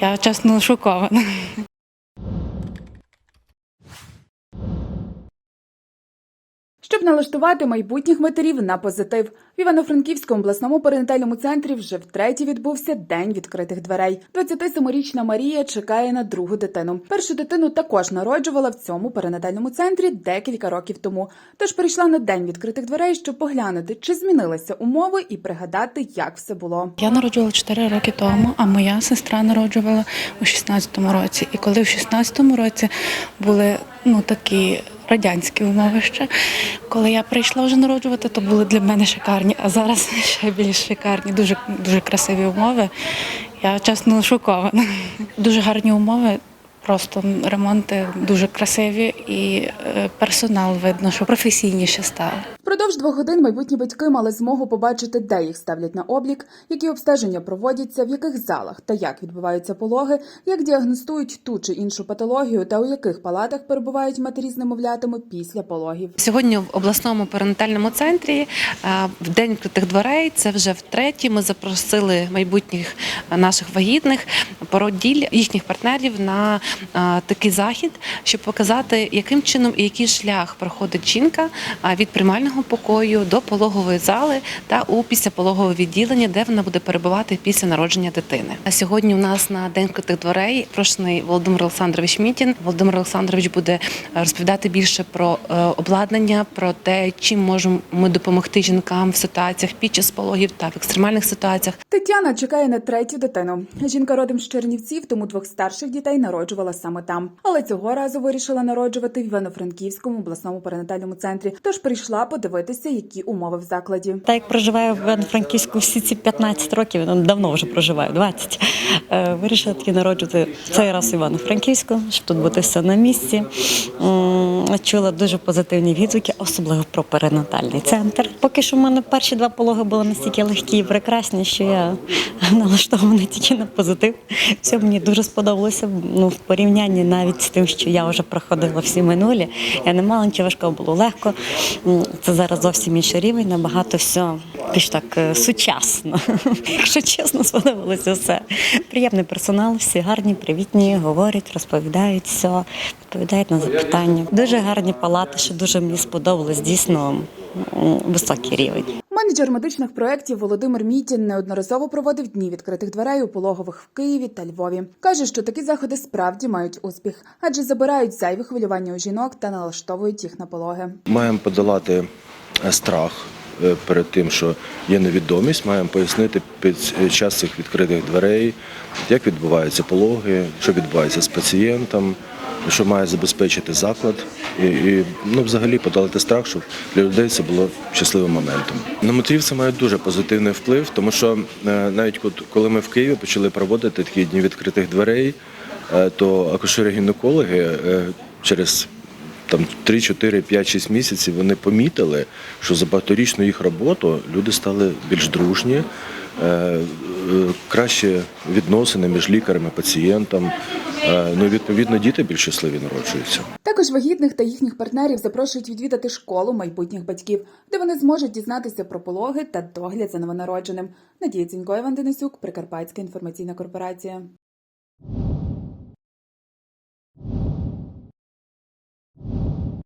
Я чесно шокована. Щоб налаштувати майбутніх матерів на позитив, в Івано-Франківському обласному перинатальному центрі вже втретє відбувся день відкритих дверей. 27-річна Марія чекає на другу дитину. Першу дитину також народжувала в цьому перинатальному центрі декілька років тому. Тож прийшла на день відкритих дверей, щоб поглянути, чи змінилися умови, і пригадати, як все було. Я народжувала 4 роки тому, а моя сестра народжувала у 16-му році. І коли в 16-му році були ну такі радянські умови ще, коли я прийшла вже народжувати, то були для мене шикарні, а зараз ще більш шикарні, дуже дуже красиві умови. Я чесно шокована. Дуже гарні умови. Просто ремонти дуже красиві і е, персонал видно, що професійніше став. Впродовж двох годин майбутні батьки мали змогу побачити, де їх ставлять на облік, які обстеження проводяться, в яких залах та як відбуваються пологи, як діагностують ту чи іншу патологію та у яких палатах перебувають матері з немовлятами після пологів. Сьогодні в обласному перинатальному центрі е, в день відкритих дверей. Це вже втретє. Ми запросили майбутніх наших вагітних породіль їхніх партнерів на е, такий захід, щоб показати, яким чином і який шлях проходить жінка від приймального покою до пологової зали та у післяпологове відділення, де вона буде перебувати після народження дитини. А сьогодні у нас на день відкритих дверей прошений Володимир Олександрович Мітін. Володимир Олександрович буде е, розповідати більше про е, обладнання, про те, чим можемо ми допомогти жінкам в ситуаціях під час пологів та в екстремальних ситуаціях. Тетяна чекає на третю дитину. Жінка родом з Чернівців, тому двох старших дітей народжувала саме там. Але цього разу вирішила народжувати в Івано-Франківському обласному перинатальному центрі. Тож прийшла подивитися, які умови в закладі. Так як проживаю в Івано-Франківську всі ці 15 років, ну, давно вже проживаю, 20, е, вирішила таки народжувати цей раз Івано-Франківську, щоб тут бути все на місці. Чула дуже позитивні відгуки, особливо про перинатальний центр. Поки що в мене перші два пологи були настільки легкі і прекрасні, що я налаштована тільки на позитив. Все мені дуже сподобалося. Ну, в порівнянні навіть з тим, що я вже проходила всі минулі. Я не мала нічого важкого, було легко. Це зараз зовсім інший рівень, набагато все більш так е, сучасно. Якщо чесно, сподобалося все. Приємний персонал, всі гарні, привітні, говорять, розповідають все, відповідають на запитання. Дуже гарні палати, що дуже мені сподобалось, дійсно високий рівень. Менеджер медичних проєктів Володимир Мітін неодноразово проводив дні відкритих дверей у пологових в Києві та Львові. каже, що такі заходи справді мають успіх, адже забирають зайві хвилювання у жінок та налаштовують їх на пологи. Маємо подолати е, страх е, перед тим, що є невідомість. Маємо пояснити під час цих відкритих дверей, як відбуваються пологи, що відбувається з пацієнтом, що має забезпечити заклад, і, і ну, взагалі подолати страх, щоб для людей це було щасливим моментом. На матерів це має дуже позитивний вплив, тому що е, навіть коли ми в Києві почали проводити такі дні відкритих дверей, е, то акушери-гінекологи е, через там 3, 4, 5, 6 місяців вони помітили, що за багаторічну їх роботу люди стали більш дружні, краще відносини між лікарем і пацієнтом. Е, Ну і відповідно діти більш щасливі народжуються. Також вагітних та їхніх партнерів запрошують відвідати школу майбутніх батьків, де вони зможуть дізнатися про пологи та догляд за новонародженим. Надія Цінько, Іван Денисюк, Прикарпатська інформаційна корпорація.